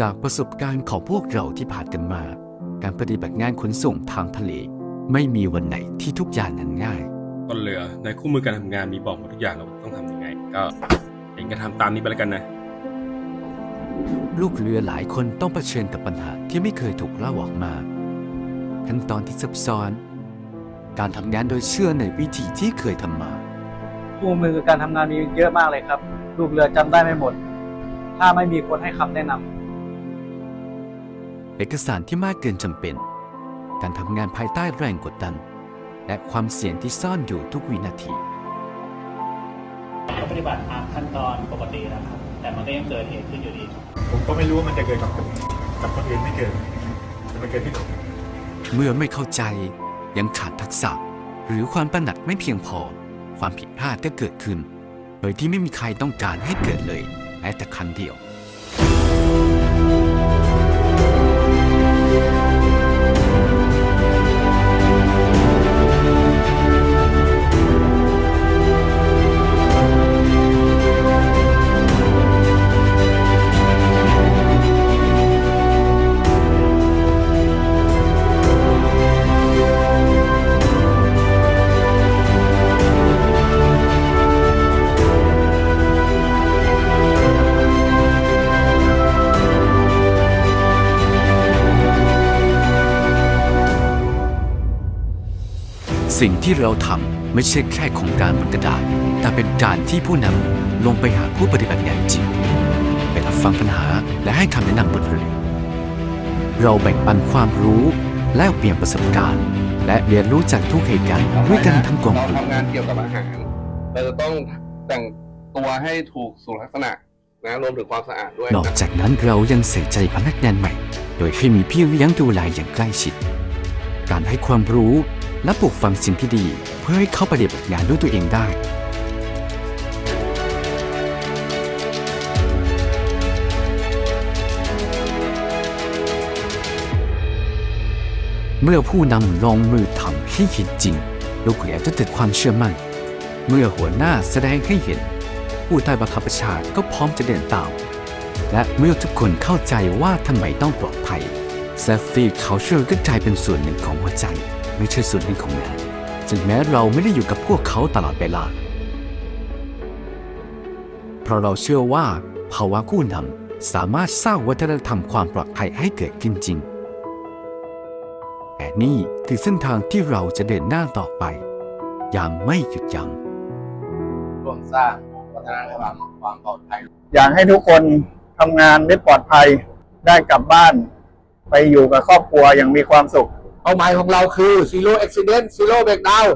จากประสบการณ์ของพวกเราที่ผ่านกันมา การปฏิบัติงานขนส่งทางทะเล ไม่มีวันไหนที่ทุกอย่างนั้นง่ายต้นเรือในคู่มือการทำงานมีบอกหมดทุกอย่างเราต้องทำยังไง ก็เองก็ทำตามนี้ไปแล้วกันนะ ลูกเรือหลายคนต้องเผชิญกับปัญหาที่ไม่เคยถูกเล่าออกมาขั้นตอนที่ซับซ้อน การทำงานโดยเชื่อในวิธีที่เคยทำมา คู่มือการทำงานมีเยอะมากเลยครับ ลูกเรือจำได้ไม่หมด ถ้าไม่มีคนให้คำแนะนำ เอกสารที่มากเกินจำเป็น การทำงานภายใต้แรงกดดัน และความเสี่ยงที่ซ่อนอยู่ทุกวินาทีก็ปฏิบัติตามขั้นตอนปกตินะครับ แต่มันก็ยังเกิดเหตุขึ้นอยู่ดี ผมก็ไม่รู้ว่ามันจะเกิดกับผมกับคนอื่นไม่เกิดแต่มันเกิดที่ผมเมื่อไม่เข้าใจยังขาดทักษะ หรือความประหนักไม่เพียงพอ ความผิดพลาดก็เกิดขึ้น โดยที่ไม่มีใครต้องการให้เกิดเลยแม้แต่ครั้งเดียว สิ่งที่เราทำไม่ใช่แค่โครงการบนกระดาษ แต่เป็นการที่ผู้นำลงไปหาผู้ปฏิบัติงานจริงไปรับฟังปัญหาและให้คำแนะนำบนเรือเราแบ่งปันความรู้แลกเปลี่ยนประสบการณ์ และเรียนรู้จากทุกเหตุการณ์ด้วยกันทั้งกองเราทัพทำงานเกี่ยวกับอาหาร เราจะต้องแต่งตัวให้ถูกสุขลักษณะนะรวมถึงความสะอาดด้วยนอกจากนั้นเรายังใส่ใจพนักงานใหม่ โดยให้มีพี่เลี้ยงดูแลอย่างใกล้ชิด การให้ความรู้ และปลูกฝังสิ่งที่ดีเพื่อให้เขาปฏิบัติงานด้วยตัวเองได้ เมื่อผู้นำลงมือทำให้เห็นจริง ลูกเรือจะเกิดความเชื่อมั่น เมื่อหัวหน้าแสดงให้เห็น ผู้ใต้บังคับบัญชาก็พร้อมจะเดินตามและเมื่อทุกคนเข้าใจว่าทำไมต้องปลอดภัย เซฟตี้เขาเชื่อก็กลายเป็นส่วนหนึ่งของหัวใจ ไม่ใช่ส่วนหนึ่งของงานจึงแม้เราไม่ได้อยู่กับพวกเขาตลอดเวลา เพราะเราเชื่อว่าภาวะผู้นำสามารถสร้างวัฒนธรรมความปลอดภัยให้เกิดขึ้นจริงแต่นี่คือเส้นทางที่เราจะเดินหน้าต่อไป อย่างไม่หยุดยัง้งร่วมสร้างวัฒนธรรมความปลอดภัย อยากให้ทุกคนทำงานได้ปลอดภัยได้กลับบ้าน ไปอยู่กับครอบครัวอย่างมีความสุข เป้าหมายของเราคือ zero accident zero breakdown